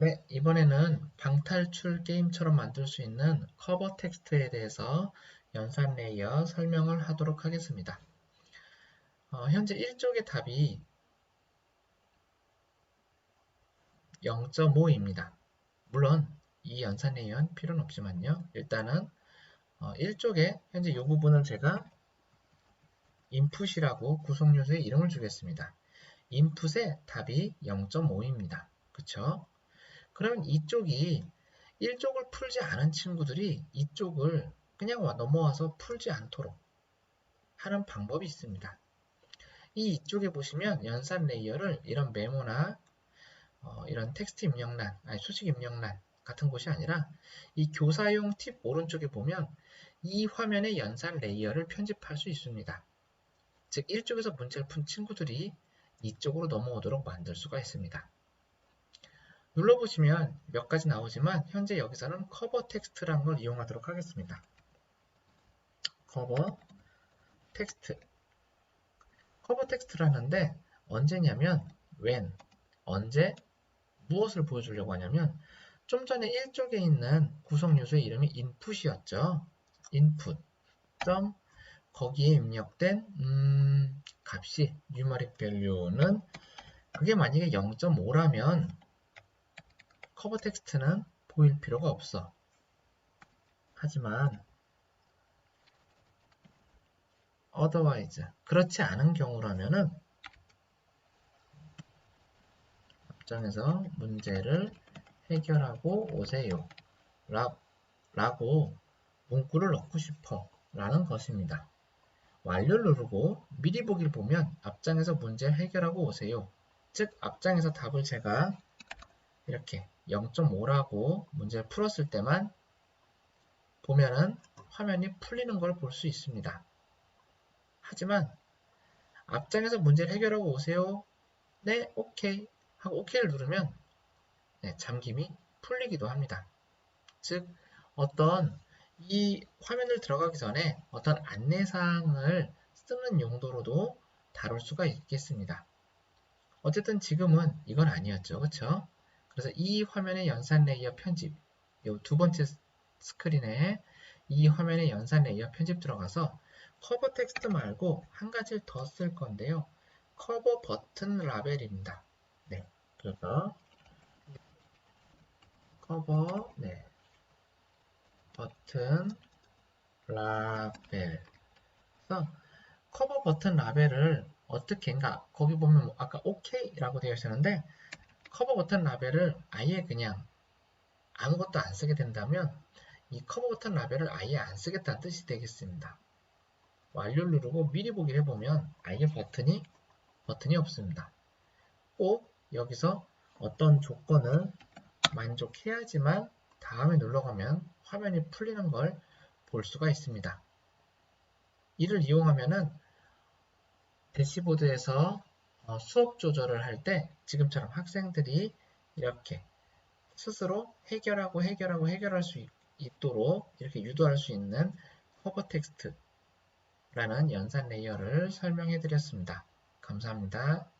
네, 이번에는 방탈출 게임처럼 만들 수 있는 커버 텍스트에 대해서 연산 레이어 설명을 하도록 하겠습니다. 어, 현재 1쪽의 답이 0.5입니다. 물론 이 연산 레이어는 필요는 없지만요. 일단은 어, 1쪽에 현재 이 부분을 제가 인풋이라고 구성 요소의 이름을 주겠습니다. 인풋의 답이 0.5입니다. 그쵸? 그러면 이쪽이 1쪽을 풀지 않은 친구들이 이쪽을 그냥 넘어와서 풀지 않도록 하는 방법이 있습니다. 이 이쪽에 보시면 연산 레이어를 이런 메모나 어, 이런 텍스트 입력란, 아니 수식 입력란 같은 곳이 아니라 이 교사용 팁 오른쪽에 보면 이 화면의 연산 레이어를 편집할 수 있습니다. 즉 1쪽에서 문제를 푼 친구들이 이쪽으로 넘어오도록 만들 수가 있습니다. 눌러보시면 몇 가지 나오지만 현재 여기서는 커버 텍스트라는 걸 이용하도록 하겠습니다. 커버 텍스트 커버 텍스트라는데 언제냐면 when 언제 무엇을 보여주려고 하냐면 좀 전에 1쪽에 있는 구성 요소의 이름이 input이었죠. input 점 거기에 입력된 음, 값이 numeric value는 그게 만약에 0.5라면 커버 텍스트는 보일 필요가 없어. 하지만 otherwise 그렇지 않은 경우라면은 앞장에서 문제를 해결하고 오세요 라고 문구를 넣고 싶어 라는 것입니다. 완료를 누르고 미리 보기를 보면 앞장에서 문제 해결하고 오세요. 즉 앞장에서 답을 제가 이렇게 0.5라고 문제를 풀었을 때만 보면은 화면이 풀리는 걸 볼 수 있습니다. 하지만 앞장에서 문제를 해결하고 오세요. 네, 오케이 하고 오케이를 누르면 네, 잠김이 풀리기도 합니다. 즉 어떤 이 화면을 들어가기 전에 어떤 안내사항을 쓰는 용도로도 다룰 수가 있겠습니다. 어쨌든 지금은 이건 아니었죠. 그렇죠? 그래서 이 화면의 연산 레이어 편집, 두 번째 스크린에 이 화면의 연산 레이어 편집 들어가서 커버 텍스트 말고 한 가지를 더 쓸 건데요. 커버 버튼 라벨입니다. 네, 그래서 커버 네 버튼 라벨 그래서 커버 버튼 라벨을 어떻게 인가 거기 보면 뭐 아까 OK라고 되어 있었는데 커버 버튼 라벨을 아예 그냥 아무것도 안 쓰게 된다면 이 커버 버튼 라벨을 아예 안 쓰겠다는 뜻이 되겠습니다. 완료를 누르고 미리 보기를 해보면 아예 버튼이 버튼이 없습니다. 꼭 여기서 어떤 조건을 만족해야지만 다음에 눌러가면 화면이 풀리는 걸 볼 수가 있습니다. 이를 이용하면 은 대시보드에서 어, 수업 조절을 할 때 지금처럼 학생들이 이렇게 스스로 해결하고 해결하고 해결할 수 있도록 이렇게 유도할 수 있는 커버 텍스트라는 연산 레이어를 설명해 드렸습니다. 감사합니다.